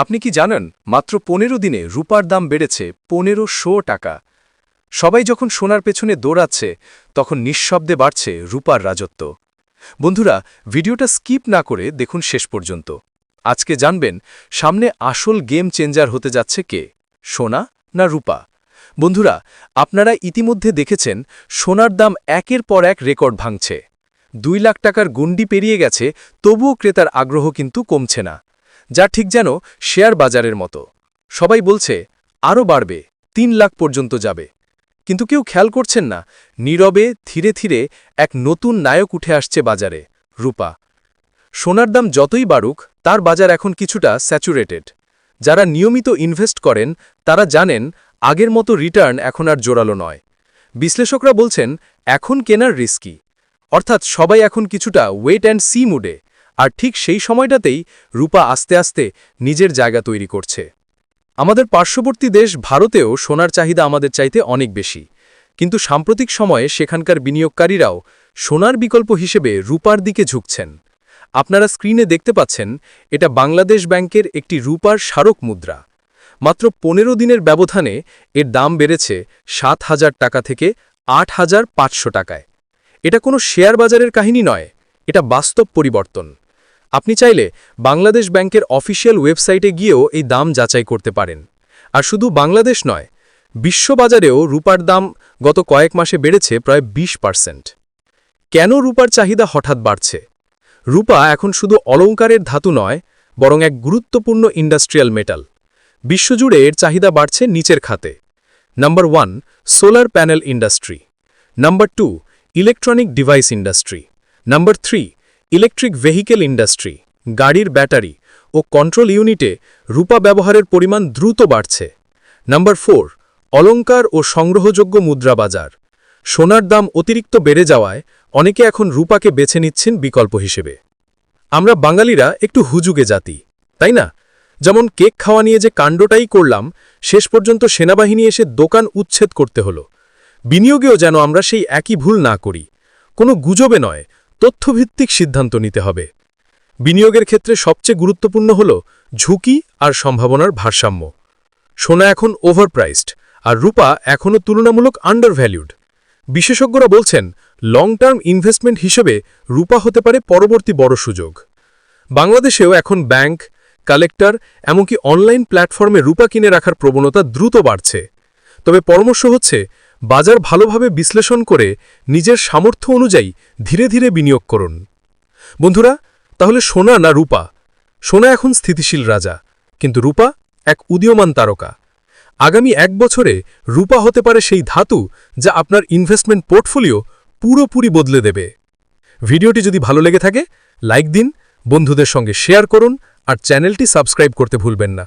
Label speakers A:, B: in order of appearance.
A: আপনি কি জানেন, মাত্র পনেরো দিনে রূপার দাম বেড়েছে পনেরোশো টাকা। সবাই যখন সোনার পেছনে দৌড়াচ্ছে, তখন নিঃশব্দে বাড়ছে রূপার রাজত্ব। বন্ধুরা, ভিডিওটা স্কিপ না করে দেখুন শেষ পর্যন্ত। আজকে জানবেন, সামনে আসল গেম চেঞ্জার হতে যাচ্ছে কে, সোনা না রূপা? বন্ধুরা, আপনারা ইতিমধ্যে দেখেছেন, সোনার দাম একের পর এক রেকর্ড ভাঙছে। দুই লাখ টাকার গুন্ডি পেরিয়ে গেছে, তবুও ক্রেতার আগ্রহ কিন্তু কমছে না। যা ঠিক যেন শেয়ার বাজারের মতো। সবাই বলছে, আরও বাড়বে, তিন লাখ পর্যন্ত যাবে। কিন্তু কেউ খেয়াল করছেন না, নীরবে ধীরে ধীরে এক নতুন নায়ক উঠে আসছে বাজারে, রূপা। সোনার দাম যতই বাড়ুক, তার বাজার এখন কিছুটা স্যাচুরেটেড। যারা নিয়মিত ইনভেস্ট করেন, তারা জানেন, আগের মতো রিটার্ন এখন আর জোরালো নয়। বিশ্লেষকরা বলছেন, এখন কেনার রিস্কি। অর্থাৎ সবাই এখন কিছুটা ওয়েট অ্যান্ড সি মুডে আর ঠিক সেই সময়টাতেই রূপা আস্তে আস্তে নিজের জায়গা তৈরি করছে। আমাদের পার্শ্ববর্তী দেশ ভারতেও সোনার চাহিদা আমাদের চাইতে অনেক বেশি। কিন্তু সাম্প্রতিক সময়ে সেখানকার বিনিয়োগকারীরাও সোনার বিকল্প হিসেবে রূপার দিকে ঝুঁকছেন। আপনারা স্ক্রিনে দেখতে পাচ্ছেন, এটা বাংলাদেশ ব্যাংকের একটি রূপার স্মারক মুদ্রা। মাত্র পনেরো দিনের ব্যবধানে এর দাম বেড়েছে সাত হাজার টাকা থেকে আট হাজার পাঁচশো টাকায়। এটা কোনো শেয়ার বাজারের কাহিনী নয়, এটা বাস্তব পরিবর্তন। আপনি চাইলে বাংলাদেশ ব্যাংকের অফিসিয়াল ওয়েবসাইটে গিয়েও এই দাম যাচাই করতে পারেন। আর শুধু বাংলাদেশ নয়, বিশ্ববাজারেও রূপার দাম গত কয়েক মাসে বেড়েছে প্রায় ২০ পার্সেন্ট। কেন রূপার চাহিদা হঠাৎ বাড়ছে? রূপা এখন শুধু অলংকারের ধাতু নয়, বরং এক গুরুত্বপূর্ণ ইন্ডাস্ট্রিয়াল মেটাল। বিশ্বজুড়ে এর চাহিদা বাড়ছে নিচের খাতে। Number one, solar panel industry. Number two, electronic device industry. Number three electric vehicle industry, গাড়ির ব্যাটারি ও কন্ট্রোল ইউনিটে রূপা ব্যবহারের পরিমাণ দ্রুত বাড়ছে। নাম্বার ফোর, অলংকার ও সংগ্রহযোগ্য মুদ্রা বাজার। সোনার দাম অতিরিক্ত বেড়ে যাওয়ায় অনেকে এখন রূপাকে বেছে নিচ্ছেন বিকল্প হিসেবে। আমরা বাঙালিরা একটু হুজুগে জাতি, তাই না? যেমন কেক খাওয়া নিয়ে যে কাণ্ডটাই করলাম, শেষ পর্যন্ত সেনাবাহিনী এসে দোকান উচ্ছেদ করতে হলো। বিনিয়োগেও যেন আমরা সেই একই ভুল না করি। কোনো গুজবে নয় তথ্যভিত্তিক সিদ্ধান্ত নিতে হবে। বিনিয়োগের ক্ষেত্রে সবচেয়ে গুরুত্বপূর্ণ হল ঝুঁকি আর সম্ভাবনার ভারসাম্য। সোনা এখন ওভারপ্রাইসড আর রূপা এখনও তুলনামূলক আন্ডার ভ্যালিউড বিশেষজ্ঞরা বলছেন লং টার্ম ইনভেস্টমেন্ট হিসেবে রূপা হতে পারে পরবর্তী বড় সুযোগ। বাংলাদেশেও এখন ব্যাংক কালেক্টর এমনকি অনলাইন প্ল্যাটফর্মে রূপা কিনে রাখার প্রবণতা দ্রুত বাড়ছে। তবে পরামর্শ হচ্ছে বাজার ভালোভাবে বিশ্লেষণ করে নিজের সামর্থ্য অনুযায়ী ধীরে ধীরে বিনিয়োগ করুন। বন্ধুরা, তাহলে সোনা না রূপা? সোনা এখন স্থিতিশীল রাজা, কিন্তু রূপা এক উদীয়মান তারকা। আগামী এক বছরে রূপা হতে পারে সেই ধাতু যা আপনার ইনভেস্টমেন্ট পোর্টফোলিও পুরোপুরি বদলে দেবে। ভিডিওটি যদি ভালো লেগে থাকে, লাইক দিন, বন্ধুদের সঙ্গে শেয়ার করুন আর চ্যানেলটি সাবস্ক্রাইব করতে ভুলবেন না।